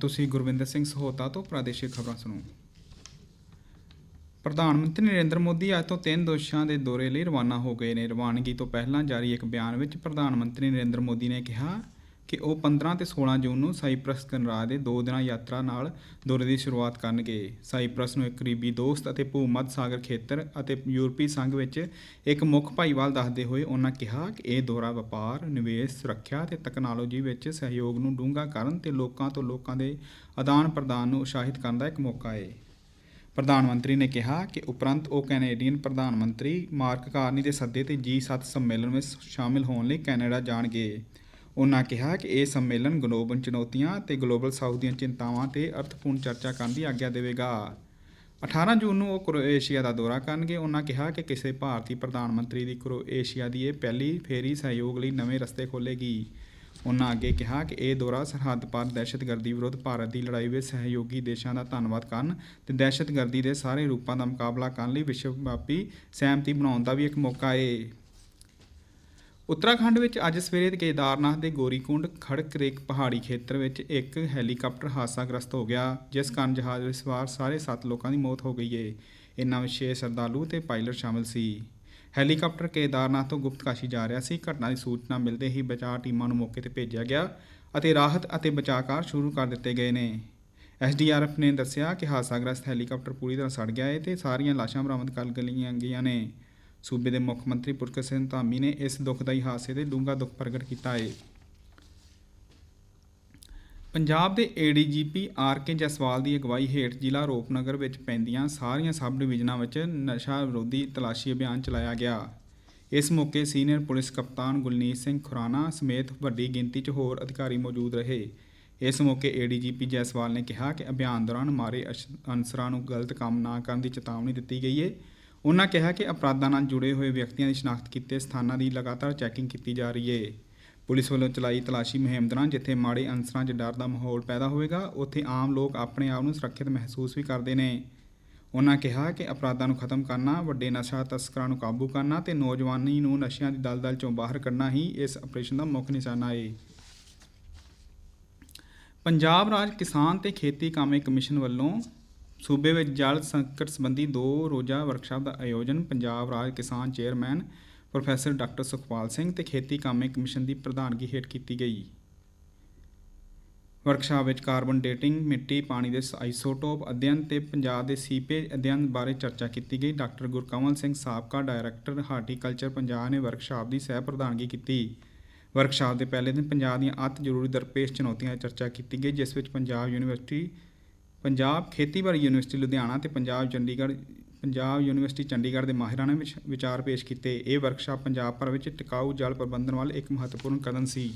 ਤੁਸੀਂ ਗੁਰਵਿੰਦਰ ਸਿੰਘ ਸਹੋਤਾ ਤੋਂ ਪ੍ਰਾਦੇਸ਼ਿਕ ਖਬਰਾਂ ਸੁਣੋ। ਪ੍ਰਧਾਨ ਮੰਤਰੀ ਨਰਿੰਦਰ ਮੋਦੀ ਅੱਜ ਤੋਂ ਤਿੰਨ ਦੋਸ਼ਾਂ ਦੇ ਦੌਰੇ ਲਈ ਰਵਾਨਾ ਹੋ ਗਏ ਨੇ। ਰਵਾਨਗੀ ਤੋਂ ਪਹਿਲਾਂ ਜਾਰੀ ਇੱਕ ਬਿਆਨ ਵਿੱਚ ਪ੍ਰਧਾਨ ਮੰਤਰੀ ਨਰਿੰਦਰ ਮੋਦੀ ਨੇ ਕਿਹਾ ਕਿ ਉਹ 15 ਤੇ 16 ਜੂਨ ਨੂੰ ਸਾਈਪ੍ਰਸ ਗਣਰਾਜ ਦੇ ਦੋ ਦਿਨਾਂ ਯਾਤਰਾ ਨਾਲ ਦੌਰੇ ਦੀ ਸ਼ੁਰੂਆਤ ਕਰਨਗੇ ਸਾਈਪ੍ਰਸ ਨੂੰ ਇੱਕ ਕਰੀਬੀ ਦੋਸਤ ਅਤੇ ਭੂਮੱਧ ਸਾਗਰ ਖੇਤਰ ਅਤੇ ਯੂਰਪੀ ਸੰਘ ਵਿੱਚ ਇੱਕ ਮੁੱਖ ਭਾਈਵਾਲ ਦੱਸਦੇ ਹੋਏ ਉਹਨਾਂ ਕਿਹਾ ਕਿ ਇਹ ਦੌਰਾ ਵਪਾਰ, ਨਿਵੇਸ਼, ਸੁਰੱਖਿਆ ਤੇ ਤਕਨਾਲੋਜੀ ਵਿੱਚ ਸਹਿਯੋਗ ਨੂੰ ਡੂੰਘਾ ਕਰਨ ਤੇ ਲੋਕਾਂ ਤੋਂ ਲੋਕਾਂ ਦੇ ਆਦਾਨ-ਪ੍ਰਦਾਨ ਨੂੰ ਉਤਸ਼ਾਹਿਤ ਕਰਨ ਦਾ ਇੱਕ ਮੌਕਾ ਹੈ। ਪ੍ਰਧਾਨ ਮੰਤਰੀ ਨੇ ਕਿਹਾ ਕਿ ਉਪਰੰਤ ਉਹ ਕੈਨੇਡੀਅਨ ਪ੍ਰਧਾਨ ਮੰਤਰੀ ਮਾਰਕ ਕਾਰਨੀ ਦੇ ਸੱਦੇ ਤੇ G7 ਸੰਮੇਲਨ ਵਿੱਚ ਸ਼ਾਮਿਲ ਹੋਣ ਲਈ ਕੈਨੇਡਾ ਜਾਣਗੇ। ਉਨ੍ਹਾਂ ਕਿਹਾ ਕਿ ਇਹ ਸੰਮੇਲਨ ਗਲੋਬਲ ਚੁਣੌਤੀਆਂ ਤੇ ਗਲੋਬਲ ਸਾਊਥ ਦੀਆਂ ਚਿੰਤਾਵਾਂ ਤੇ ਅਰਥਪੂਰਨ ਚਰਚਾ ਕਰਨ ਦੀ ਆਗਿਆ ਦੇਵੇਗਾ। 18 ਜੂਨ ਨੂੰ ਉਹ ਕ੍ਰੋਏਸ਼ੀਆ ਦਾ ਦੌਰਾ ਕਰਨਗੇ। ਉਹਨਾਂ ਕਿਹਾ ਕਿ ਕਿਸੇ ਭਾਰਤੀ ਪ੍ਰਧਾਨ ਮੰਤਰੀ ਦੀ ਕ੍ਰੋਏਸ਼ੀਆ ਦੀ ਇਹ ਪਹਿਲੀ ਫੇਰੀ ਸਹਿਯੋਗ ਲਈ ਨਵੇਂ ਰਸਤੇ ਖੋਲ੍ਹੇਗੀ। ਉਹਨਾਂ ਅੱਗੇ ਕਿਹਾ ਕਿ ਇਹ ਦੌਰਾ ਸਰਹੱਦ ਪਾਰ ਦਹਿਸ਼ਤਗਰਦੀ ਵਿਰੁੱਧ ਭਾਰਤ ਦੀ ਲੜਾਈ ਵਿੱਚ ਸਹਿਯੋਗੀ ਦੇਸ਼ਾਂ ਦਾ ਧੰਨਵਾਦ ਕਰਨ ਤੇ ਦਹਿਸ਼ਤਗਰਦੀ ਦੇ ਸਾਰੇ ਰੂਪਾਂ ਦਾ ਮੁਕਾਬਲਾ ਕਰਨ ਲਈ ਵਿਸ਼ਵ-ਵਿਆਪੀ ਸਹਿਮਤੀ ਬਣਾਉਣ ਦਾ ਵੀ ਇੱਕ ਮੌਕਾ ਹੈ। ਉੱਤਰਾਖੰਡ ਵਿੱਚ ਅੱਜ ਸਵੇਰੇ ਕੇਦਾਰਨਾਥ ਦੇ ਗੋਰੀਕੁੰਡ ਖੜਕ ਰੇਕ ਪਹਾੜੀ ਖੇਤਰ ਵਿੱਚ ਇੱਕ ਹੈਲੀਕਾਪਟਰ ਹਾਦਸਾਗ੍ਰਸਤ ਹੋ ਗਿਆ, ਜਿਸ ਕਾਰਨ ਜਹਾਜ਼ ਵਿੱਚ ਸਵਾਰ ਸਾਰੇ 7 ਲੋਕਾਂ ਦੀ ਮੌਤ ਹੋ ਗਈ ਏ ਇਨ੍ਹਾਂ ਵਿੱਚ 6 ਸ਼ਰਧਾਲੂ ਤੇ ਪਾਇਲਟ ਸ਼ਾਮਲ ਸੀ। ਹੈਲੀਕਾਪਟਰ ਕੇਦਾਰਨਾਥ ਤੋਂ ਗੁਪਤਕਾਸ਼ੀ ਜਾ ਰਿਹਾ ਸੀ। ਘਟਨਾ ਦੀ ਸੂਚਨਾ ਮਿਲਦੇ ਹੀ ਬਚਾਅ ਟੀਮਾਂ ਨੂੰ ਮੌਕੇ ਤੇ ਭੇਜਿਆ ਗਿਆ ਅਤੇ ਰਾਹਤ ਅਤੇ ਬਚਾਅ ਕਾਰ ਸ਼ੁਰੂ ਕਰ ਦਿੱਤੇ ਗਏ ਨੇ। ਐਸਡੀਆਰਐਫ ਨੇ ਦੱਸਿਆ ਕਿ ਹਾਦਸਾਗ੍ਰਸਤ ਹੈਲੀਕਾਪਟਰ ਪੂਰੀ ਤਰ੍ਹਾਂ ਸੜ ਗਿਆ ਹੈ ਤੇ ਸਾਰੀਆਂ ਲਾਸ਼ਾਂ ਬਰਾਮਦ ਕਰ ਲਈਆਂ ਗਈਆਂ ਨੇ। ਸੂਬੇ ਦੇ ਮੁੱਖ ਮੰਤਰੀ ਪੁਰਸ਼ੋਤਮ ਸਿੰਘ ਧਾਮੀ ਨੇ ਇਸ ਦੁਖਦਾਈ ਹਾਦਸੇ ਤੇ ਡੂੰਘਾ ਦੁੱਖ ਪ੍ਰਗਟ ਕੀਤਾ ਹੈ। ਪੰਜਾਬ ਦੇ ਏਡੀਜੀਪੀ ਆਰ ਕੇ ਜੈਸਵਾਲ ਦੀ ਅਗਵਾਈ ਹੇਠ ਜ਼ਿਲ੍ਹਾ ਰੂਪਨਗਰ ਵਿੱਚ ਪੈਂਦੀਆਂ ਸਾਰੀਆਂ ਸਬ ਡਿਵੀਜ਼ਨਾਂ ਵਿੱਚ ਨਸ਼ਾ ਵਿਰੋਧੀ ਤਲਾਸ਼ੀ ਅਭਿਆਨ ਚਲਾਇਆ ਗਿਆ। ਇਸ ਮੌਕੇ ਸੀਨੀਅਰ ਪੁਲਿਸ ਕਪਤਾਨ ਗੁਲਨੀਤ ਸਿੰਘ ਖੁਰਾਨਾ ਸਮੇਤ ਵੱਡੀ ਗਿਣਤੀ 'ਚ ਹੋਰ ਅਧਿਕਾਰੀ ਮੌਜੂਦ ਰਹੇ। ਇਸ ਮੌਕੇ ਏਡੀਜੀਪੀ ਜੈਸਵਾਲ ਨੇ ਕਿਹਾ ਕਿ ਅਭਿਆਨ ਦੌਰਾਨ ਮਾੜੇ ਅਨਸਰਾਂ ਨੂੰ ਗਲਤ ਕੰਮ ਨਾ ਕਰਨ ਦੀ ਚੇਤਾਵਨੀ ਦਿੱਤੀ ਗਈ ਹੈ। ਉਹਨਾਂ ਕਿਹਾ ਕਿ ਅਪਰਾਧਾਂ ਨਾਲ ਜੁੜੇ ਹੋਏ ਵਿਅਕਤੀਆਂ ਦੀ ਸ਼ਨਾਖਤ ਕੀਤੇ ਸਥਾਨਾਂ ਦੀ ਲਗਾਤਾਰ ਚੈਕਿੰਗ ਕੀਤੀ ਜਾ ਰਹੀ ਹੈ। ਪੁਲਿਸ ਵੱਲੋਂ ਚਲਾਈ ਤਲਾਸ਼ੀ ਮੁਹਿੰਮ ਦੌਰਾਨ ਜਿੱਥੇ ਮਾੜੇ ਅਨਸਰਾਂ 'ਚ ਡਰ ਦਾ ਮਾਹੌਲ ਪੈਦਾ ਹੋਵੇਗਾ ਉੱਥੇ ਆਮ ਲੋਕ ਆਪਣੇ ਆਪ ਨੂੰ ਸੁਰੱਖਿਅਤ ਮਹਿਸੂਸ ਵੀ ਕਰਦੇ ਨੇ। ਉਹਨਾਂ ਕਿਹਾ ਕਿ ਅਪਰਾਧਾਂ ਨੂੰ ਖਤਮ ਕਰਨਾ, ਵੱਡੇ ਨਸ਼ਾ ਤਸਕਰਾਂ ਨੂੰ ਕਾਬੂ ਕਰਨਾ ਤੇ ਨੌਜਵਾਨੀ ਨੂੰ ਨਸ਼ਿਆਂ ਦੀ ਦਲਦਲ 'ਚੋਂ ਬਾਹਰ ਕੱਢਣਾ ਹੀ ਇਸ ਆਪਰੇਸ਼ਨ ਦਾ ਮੁੱਖ ਨਿਸ਼ਾਨਾ ਹੈ। ਪੰਜਾਬ ਰਾਜ ਕਿਸਾਨ ਤੇ ਖੇਤੀ ਕਾਮੇ ਕਮਿਸ਼ਨ ਵੱਲੋਂ ਸੂਬੇ ਵਿੱਚ ਜਲ ਸੰਕਟ ਸੰਬੰਧੀ ਦੋ ਰੋਜ਼ਾ ਵਰਕਸ਼ਾਪ ਦਾ ਆਯੋਜਨ ਪੰਜਾਬ ਰਾਜ ਕਿਸਾਨ chairman professor doctor Sukhpal Singh ਤੇ ਖੇਤੀ ਕਾਮੇ ਕਮਿਸ਼ਨ ਦੀ ਪ੍ਰਧਾਨਗੀ ਹੇਠ ਕੀਤੀ ਗਈ। ਵਰਕਸ਼ਾਪ ਵਿੱਚ ਕਾਰਬਨ ਡੇਟਿੰਗ, ਮਿੱਟੀ ਪਾਣੀ ਦੇ ਆਈਸੋਟੋਪ ਅਧਿਐਨ ਤੇ ਪੰਜਾਬ ਦੇ ਸੀਪੇਜ ਅਧਿਐਨ ਬਾਰੇ ਚਰਚਾ ਕੀਤੀ ਗਈ। ਡਾਕਟਰ ਗੁਰਕਮਲ ਸਿੰਘ ਸਾਬਕਾ ਡਾਇਰੈਕਟਰ ਹਾਰਟੀਕਲਚਰ ਪੰਜਾਬ ਨੇ ਵਰਕਸ਼ਾਪ ਦੀ ਸਹਿ ਪ੍ਰਧਾਨਗੀ ਕੀਤੀ। ਵਰਕਸ਼ਾਪ ਦੇ ਪਹਿਲੇ ਦਿਨ ਪੰਜਾਬ ਦੀਆਂ ਅਤਿ ਜ਼ਰੂਰੀ ਦਰਪੇਸ਼ ਚੁਣੌਤੀਆਂ 'ਤੇ ਚਰਚਾ ਕੀਤੀ ਗਈ ਜਿਸ ਵਿੱਚ ਪੰਜਾਬ ਯੂਨੀਵਰਸਿਟੀ ਪੰਜਾਬ ਖੇਤੀਬਾੜੀ ਯੂਨੀਵਰਸਿਟੀ ਲੁਧਿਆਣਾ ਤੇ ਪੰਜਾਬ ਚੰਡੀਗੜ੍ਹ ਪੰਜਾਬ ਯੂਨੀਵਰਸਿਟੀ ਚੰਡੀਗੜ੍ਹ ਦੇ ਮਾਹਿਰਾਂ ਨੇ ਵਿਚਾਰ ਪੇਸ਼ ਕੀਤੇ। ਇਹ ਵਰਕਸ਼ਾਪ ਪੰਜਾਬ ਭਰ ਵਿੱਚ ਟਿਕਾਊ ਜਲ ਪ੍ਰਬੰਧਨ ਵੱਲ ਇੱਕ ਮਹੱਤਵਪੂਰਨ ਕਦਮ ਸੀ।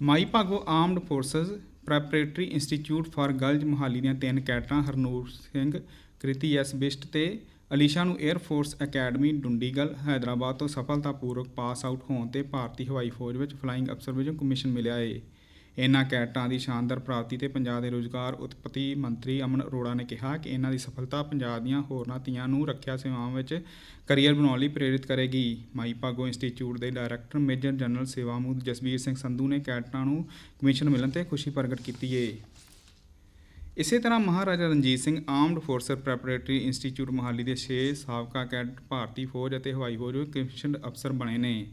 Mai Bhago armed forces preparatory institute for girls Mohali ਦੀਆਂ ਤਿੰਨ ਕੈਡਰਾਂ ਹਰਨੂਰ ਸਿੰਘ, ਕ੍ਰਿਤੀ ਐਸ ਬਿਸ਼ਟ ਤੇ ਅਲੀਸ਼ਾ ਨੂੰ air force academy Dundigal, Hyderabad ਤੋਂ ਸਫਲਤਾਪੂਰਵਕ ਪਾਸ ਆਊਟ ਹੋਣ ਤੇ ਭਾਰਤੀ ਹਵਾਈ ਫੌਜ ਵਿੱਚ ਫਲਾਇੰਗ ਅਫਸਰ ਵਜੋਂ ਕਮਿਸ਼ਨ ਮਿਲਿਆ ਹੈ। ਇਹਨਾਂ ਕੈਡਟਾਂ ਦੀ ਸ਼ਾਨਦਾਰ ਪ੍ਰਾਪਤੀ ਤੇ ਪੰਜਾਬ ਦੇ ਰੁਜ਼ਗਾਰ ਉਤਪਤੀ ਮੰਤਰੀ ਅਮਨ ਅਰੋੜਾ ਨੇ ਕਿਹਾ ਕਿ ਇਹਨਾਂ ਦੀ ਸਫਲਤਾ ਪੰਜਾਬ ਦੀਆਂ ਹੋਰਨਾਂ ਧੀਆਂ ਨੂੰ ਰੱਖਿਆ ਸੇਵਾਵਾਂ ਵਿੱਚ ਕਰੀਅਰ ਬਣਾਉਣ ਲਈ ਪ੍ਰੇਰਿਤ ਕਰੇਗੀ। ਮਾਈ ਭਾਗੋ ਇੰਸਟੀਚਿਊਟ ਦੇ ਡਾਇਰੈਕਟਰ ਮੇਜਰ ਜਨਰਲ ਸੇਵਾਮੂਦ ਜਸਬੀਰ ਸਿੰਘ ਸੰਧੂ ਨੇ ਕੈਡਟਾਂ ਨੂੰ ਕਮਿਸ਼ਨ ਮਿਲਣ ਤੇ ਖੁਸ਼ੀ ਪ੍ਰਗਟ ਕੀਤੀ ਏ ਇਸੇ ਤਰ੍ਹਾਂ Maharaja Ranjit Singh armed forces preparatory institute Mohali ਦੇ ਛੇ ਸਾਬਕਾ ਕੈਡਟ ਭਾਰਤੀ ਫੌਜ ਅਤੇ ਹਵਾਈ ਫੌਜ ਵਿੱਚ ਕਮਿਸ਼ਨਡ ਅਫਸਰ ਬਣੇ ਨੇ।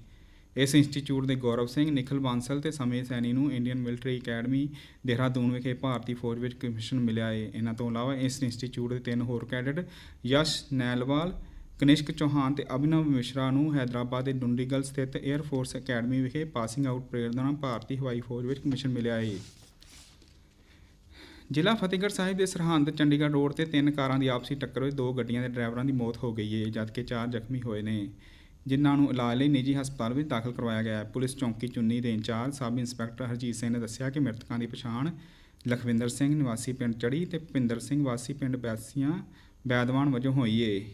ਇਸ ਇੰਸਟੀਚਿਊਟ ਦੇ ਗੌਰਵ ਸਿੰਘ, ਨਿਖਿਲ ਬਾਂਸਲ ਤੇ ਸਮੀਰ ਸੈਣੀ ਨੂੰ ਇੰਡੀਅਨ ਮਿਲਟਰੀ ਅਕੈਡਮੀ, ਦੇਹਰਾਦੂਨ ਵਿਖੇ ਭਾਰਤੀ ਫੌਜ ਵਿੱਚ ਕਮਿਸ਼ਨ ਮਿਲਿਆ ਹੈ। ਇਹਨਾਂ ਤੋਂ ਇਲਾਵਾ ਇਸ ਇੰਸਟੀਚਿਊਟ ਦੇ ਤਿੰਨ ਹੋਰ ਕੈਡਟ ਯਸ਼ ਨੈਲਵਾਲ, ਕਨਿਸ਼ਕ ਚੌਹਾਨ ਤੇ ਅਭਿਨਵ ਮਿਸ਼ਰਾ ਨੂੰ ਹੈਦਰਾਬਾਦ ਦੇ ਡੁੰਡੀਗਲ ਸਥਿਤ 에ਅਰ ਫੋਰਸ ਅਕੈਡਮੀ ਵਿਖੇ ਪਾਸਿੰਗ ਆਊਟ ਪਰੇਡ ਦੌਰਾਨ ਭਾਰਤੀ ਹਵਾਈ ਫੌਜ ਵਿੱਚ ਕਮਿਸ਼ਨ ਮਿਲਿਆ ਹੈ। ਜ਼ਿਲ੍ਹਾ ਫਤਿਹਗੜ੍ਹ ਸਾਹਿਬ ਦੇ ਸਰਹੰਦ ਚੰਡੀਗੜ੍ਹ ਰੋਡ ਤੇ ਤਿੰਨ ਕਾਰਾਂ ਦੀ ਆਪਸੀ ਟੱਕਰ ਵਿੱਚ ਦੋ ਗੱਡੀਆਂ ਦੇ ਡਰਾਈਵਰਾਂ ਦੀ ਮੌਤ ਹੋ ਗਈ ਹੈ ਜਦਕਿ ਚਾਰ ਜ਼ਖਮੀ ਹੋਏ ਨੇ ਜਿਨ੍ਹਾਂ ਨੂੰ ਇਲਾਜ ਲਈ ਨਿੱਜੀ ਹਸਪਤਾਲ ਵਿੱਚ ਦਾਖਲ ਕਰਵਾਇਆ ਗਿਆ ਹੈ। ਪੁਲਿਸ ਚੌਂਕੀ ਚੁੰਨੀ ਦੇ incharge, sub inspector Harjit Singh ਨੇ ਦੱਸਿਆ ਕਿ ਮ੍ਰਿਤਕਾਂ ਦੀ ਪਛਾਣ ਲਖਵਿੰਦਰ ਸਿੰਘ, ਨਿਵਾਸੀ ਪਿੰਡ ਚੜ੍ਹੀ ਤੇ ਭੁਪਿੰਦਰ ਸਿੰਘ, ਵਾਸੀ ਪਿੰਡ ਬੈਸੀਆਂ ਬੈਦਵਾਨ ਵਜੋਂ ਹੋਈ ਏ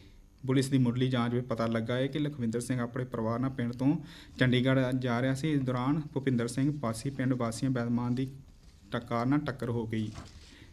ਪੁਲਿਸ ਦੀ ਮੁੱਢਲੀ ਜਾਂਚ ਵਿੱਚ ਪਤਾ ਲੱਗਾ ਹੈ ਕਿ ਲਖਵਿੰਦਰ ਸਿੰਘ ਆਪਣੇ ਪਰਿਵਾਰ ਨਾਲ ਪਿੰਡ ਤੋਂ ਚੰਡੀਗੜ੍ਹ ਜਾ ਰਿਹਾ ਸੀ। ਇਸ ਦੌਰਾਨ ਭੁਪਿੰਦਰ ਸਿੰਘ ਪਾਸੀ ਪਿੰਡ ਵਾਸੀਆਂ ਬੈਦਵਾਨ ਦੀ ਕਾਰ ਨਾਲ ਟੱਕਰ ਹੋ ਗਈ।